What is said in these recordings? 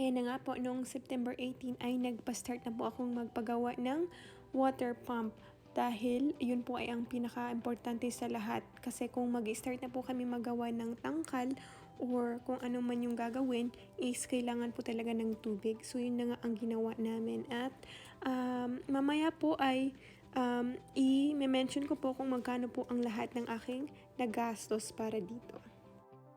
Ayan na nga po, noong September 18 ay nagpa-start na po akong magpagawa ng water pump. Dahil yun po ay ang pinaka-importante sa lahat. Kasi kung mag-start na po kami magawa ng tangkal or kung ano man yung gagawin, is kailangan po talaga ng tubig. So yun na nga ang ginawa namin. At um, mamaya po ay um, i-mention ko po kung magkano po ang lahat ng aking nagastos para dito.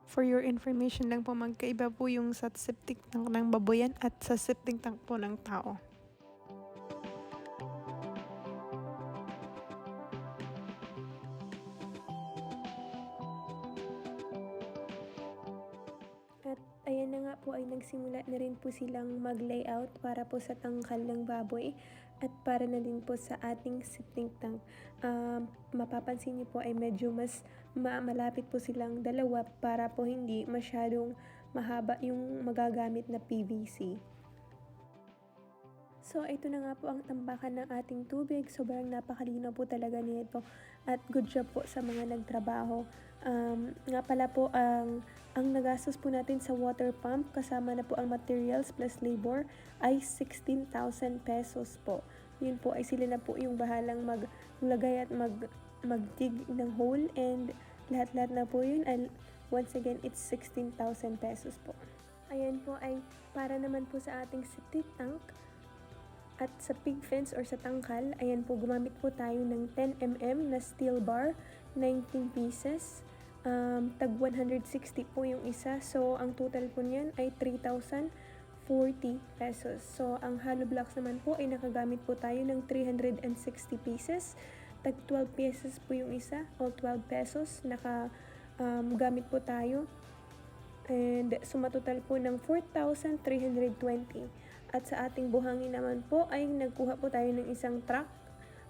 For your information lang po, magkaiba po yung sa septic tank ng baboyan at sa septic tank po ng tao. At ayan na nga po ay nagsimula na rin po silang mag-layout para po sa tangkal ng baboy at para na din po sa ating septic tank. Um, mapapansin niyo po ay medyo mas ma- malapit po silang dalawa para po hindi masyadong mahaba yung magagamit na PVC. So, ito na nga po ang tambakan ng ating tubig. Sobrang napakalino po talaga nito. At good job po sa mga nagtrabaho. Um, nga pala po, ang, ang nagastos po natin sa water pump, kasama na po ang materials plus labor, ay 16,000 pesos po. Yun po ay sila na po yung bahalang maglagay at mag, magdig ng hole and lahat-lahat na po yun. ay once again, it's 16,000 pesos po. Ayan po ay para naman po sa ating septic tank. At sa pig fence or sa tangkal, ayan po, gumamit po tayo ng 10mm na steel bar, 19 pieces. Um, tag 160 po yung isa. So, ang total po niyan ay 3,040 pesos. So, ang hollow blocks naman po ay nakagamit po tayo ng 360 pieces. Tag 12 pieces po yung isa, all 12 pesos. Naka um, po tayo. And sumatotal po ng 4,320. At sa ating buhangin naman po ay nagkuha po tayo ng isang truck.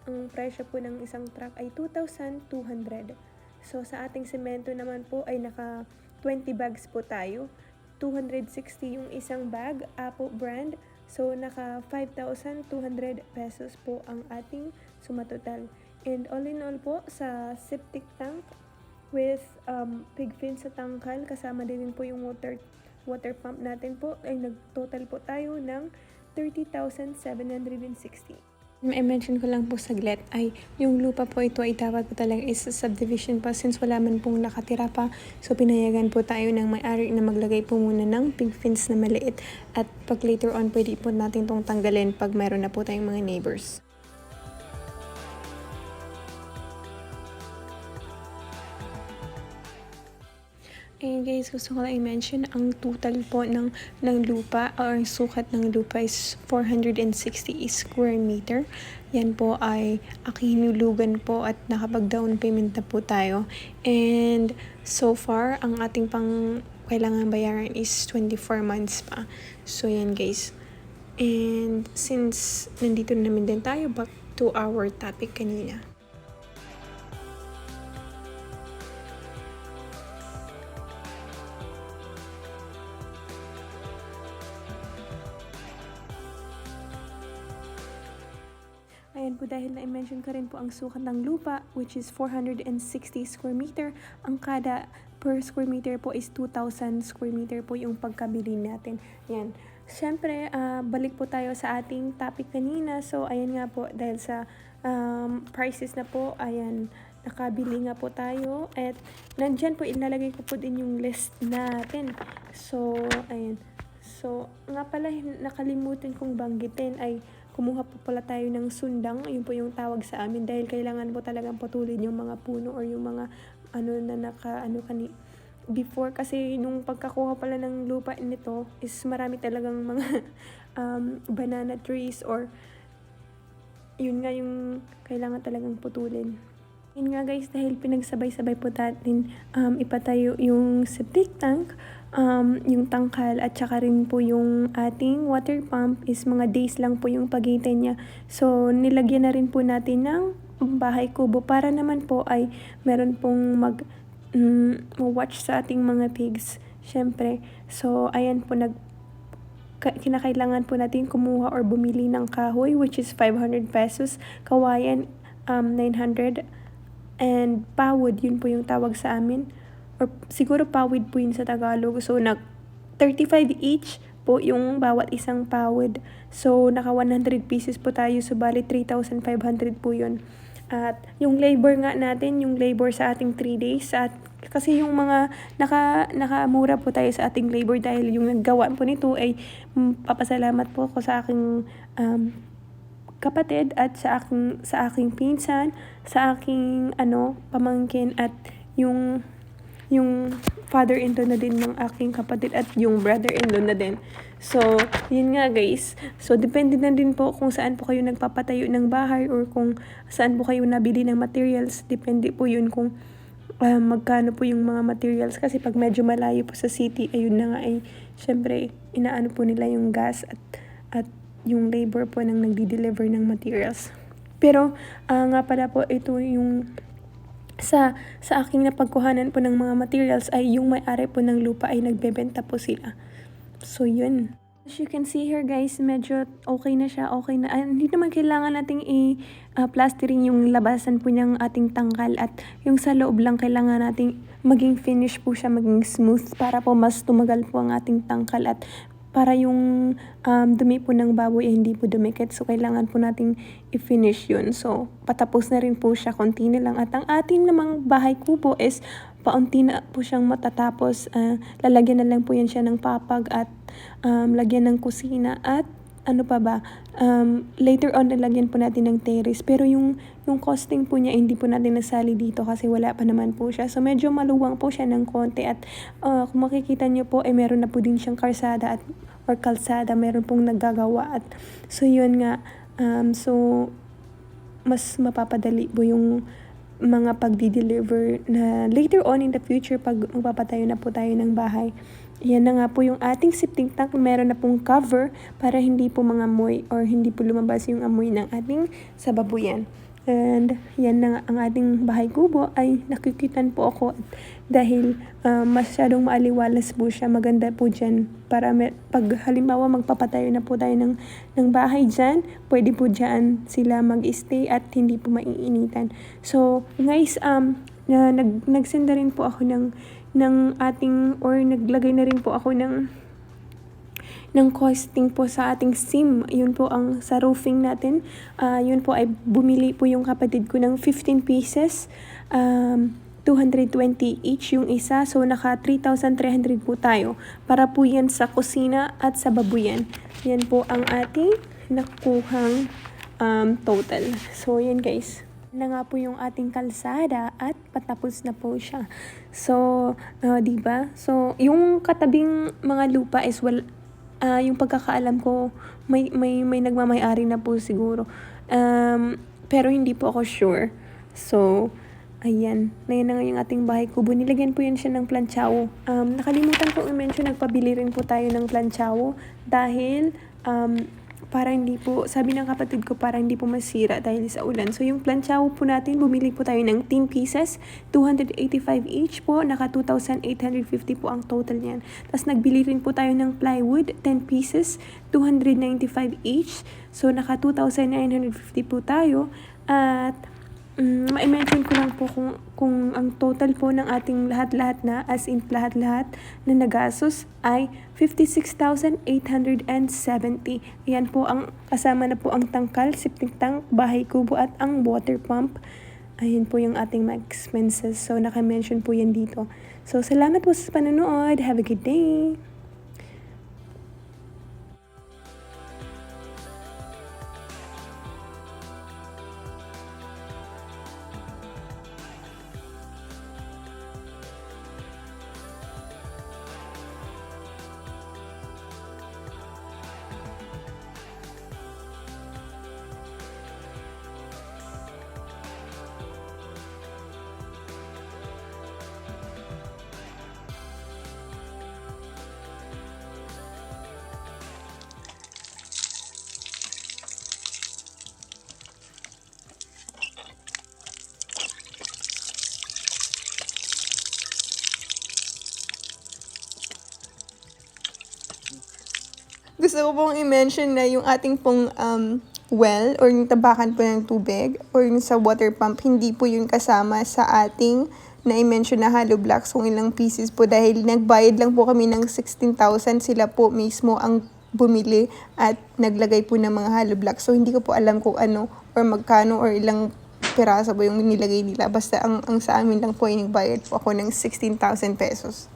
Ang presyo po ng isang truck ay 2,200. So sa ating semento naman po ay naka 20 bags po tayo. 260 yung isang bag, Apo brand. So naka 5,200 pesos po ang ating sumatotal. And all in all po sa septic tank with um, pig fin sa tangkal kasama din po yung water water pump natin po ay nag-total po tayo ng 30,760. I-mention ko lang po saglit ay yung lupa po ito ay dapat po talaga is subdivision pa since wala man pong nakatira pa. So pinayagan po tayo ng may-ari na maglagay po muna ng pig fence na maliit at pag later on pwede po natin tong tanggalin pag meron na po tayong mga neighbors. Ayun guys, gusto ko lang i-mention ang total po ng, ng lupa or ang sukat ng lupa is 460 square meter. Yan po ay akinulugan po at nakapag-down payment na po tayo. And so far, ang ating pang kailangan bayaran is 24 months pa. So yan guys. And since nandito na naman din tayo, back to our topic kanina. Ayan po dahil na-mention ko rin po ang sukat ng lupa which is 460 square meter. Ang kada per square meter po is 2,000 square meter po yung pagkabili natin. Ayan. Siyempre, ah, balik po tayo sa ating topic kanina. So, ayan nga po, dahil sa um, prices na po, ayan, nakabili nga po tayo. At nandyan po, ilalagay ko po din yung list natin. So, ayan. So, nga pala, nakalimutan kong banggitin ay kumuha po pala tayo ng sundang. Yun po yung tawag sa amin dahil kailangan po talagang putulin yung mga puno or yung mga ano na naka ano kani before kasi nung pagkakuha pala ng lupa nito is marami talagang mga um, banana trees or yun nga yung kailangan talagang putulin. Yun nga guys, dahil pinagsabay-sabay po natin um, ipatayo yung septic tank, um, yung tangkal at saka rin po yung ating water pump is mga days lang po yung pagitan niya. So, nilagyan na rin po natin ng bahay kubo para naman po ay meron pong mag mm, watch sa ating mga pigs. Syempre. So, ayan po nag ka- kinakailangan po natin kumuha or bumili ng kahoy which is 500 pesos, kawayan um, 900 and pawod yun po yung tawag sa amin or siguro pawid po yun sa Tagalog so nag 35 each po yung bawat isang pawid. So, naka 100 pieces po tayo. So, bali 3,500 po yun. At yung labor nga natin, yung labor sa ating 3 days, at kasi yung mga naka, nakamura po tayo sa ating labor dahil yung naggawa po nito ay mm, papasalamat po ako sa aking um, kapatid at sa aking sa aking pinsan, sa aking ano pamangkin at yung yung father-in-law na din ng aking kapatid at yung brother-in-law na din. So, yun nga guys. So, depende na din po kung saan po kayo nagpapatayo ng bahay or kung saan po kayo nabili ng materials. Depende po yun kung ah, magkano po yung mga materials. Kasi pag medyo malayo po sa city, ayun na nga ay, syempre, inaano po nila yung gas at, at yung labor po ng nagdi-deliver ng materials. Pero, ah, nga pala po, ito yung sa sa aking napagkuhanan po ng mga materials ay yung may-ari po ng lupa ay nagbebenta po sila. So, yun. As you can see here guys, medyo okay na siya, okay na. Ah, hindi naman kailangan nating i-plastering yung labasan po niyang ating tangkal at yung sa loob lang kailangan nating maging finish po siya, maging smooth para po mas tumagal po ang ating tangkal at para yung um, dumi po ng baboy ay hindi po dumikit. So, kailangan po nating i-finish yun. So, patapos na rin po siya, konti na lang. At ang ating namang bahay kubo is paunti na po siyang matatapos. Ah, lalagyan na lang po yan siya ng papag at um, lagyan ng kusina at ano pa ba, um, later on nalagyan po natin ng terrace. Pero yung, yung costing po niya, hindi po natin nasali dito kasi wala pa naman po siya. So, medyo maluwang po siya ng konti at uh, kung makikita niyo po, eh, meron na po din siyang karsada at or kalsada, meron pong naggagawa at so yun nga, um, so mas mapapadali po yung mga pagdi-deliver na later on in the future pag magpapatayo na po tayo ng bahay. Yan na nga po yung ating sifting tank. Meron na pong cover para hindi po mga amoy or hindi po lumabas yung amoy ng ating sababuyan. And yan na nga ang ating bahay kubo ay nakikitan po ako dahil uh, masyadong maaliwalas po siya. Maganda po dyan para may, pag halimbawa magpapatayo na po tayo ng, ng bahay dyan, pwede po dyan sila mag-stay at hindi po maiinitan. So guys, um, na, nag, nagsenda rin po ako ng, ng ating or naglagay na rin po ako ng ng costing po sa ating SIM. Yun po ang sa roofing natin. Uh, yun po ay bumili po yung kapatid ko ng 15 pieces. Um, 220 each yung isa. So, naka 3,300 po tayo. Para po yan sa kusina at sa babuyan. Yan po ang ating nakuhang um, total. So, yan guys na nga po yung ating kalsada at patapos na po siya. So, uh, 'di ba? So, yung katabing mga lupa is well uh, yung pagkakaalam ko may may may nagmamay-ari na po siguro. Um, pero hindi po ako sure. So, Ayan, na na nga yung ating bahay kubo. Nilagyan po yan siya ng planchawo. Um, nakalimutan ko i-mention, nagpabili rin po tayo ng planchawo dahil um, para hindi po, sabi ng kapatid ko, para hindi po masira dahil sa ulan. So, yung planchawo po natin, bumili po tayo ng 10 pieces, 285 each po, naka 2,850 po ang total niyan. Tapos, nagbili rin po tayo ng plywood, 10 pieces, 295 each. So, naka 2,950 po tayo. At, um, ma-mention ko lang po kung, kung ang total po ng ating lahat-lahat na, as in lahat-lahat na nagastos ay 56,870. Yan po ang kasama na po ang tangkal, septic tank, bahay kubo at ang water pump. Ayun po yung ating mga expenses. So, naka-mention po yan dito. So, salamat po sa panonood. Have a good day! Gusto ko pong i-mention na yung ating pong um, well or yung tabakan po ng tubig or yung sa water pump, hindi po yun kasama sa ating na-mention na hollow blocks kung ilang pieces po dahil nagbayad lang po kami ng 16,000 sila po mismo ang bumili at naglagay po ng mga hollow blocks. So hindi ko po alam kung ano or magkano or ilang piraso po yung nilagay nila. Basta ang, ang sa amin lang po ay nagbayad po ako ng 16,000 pesos.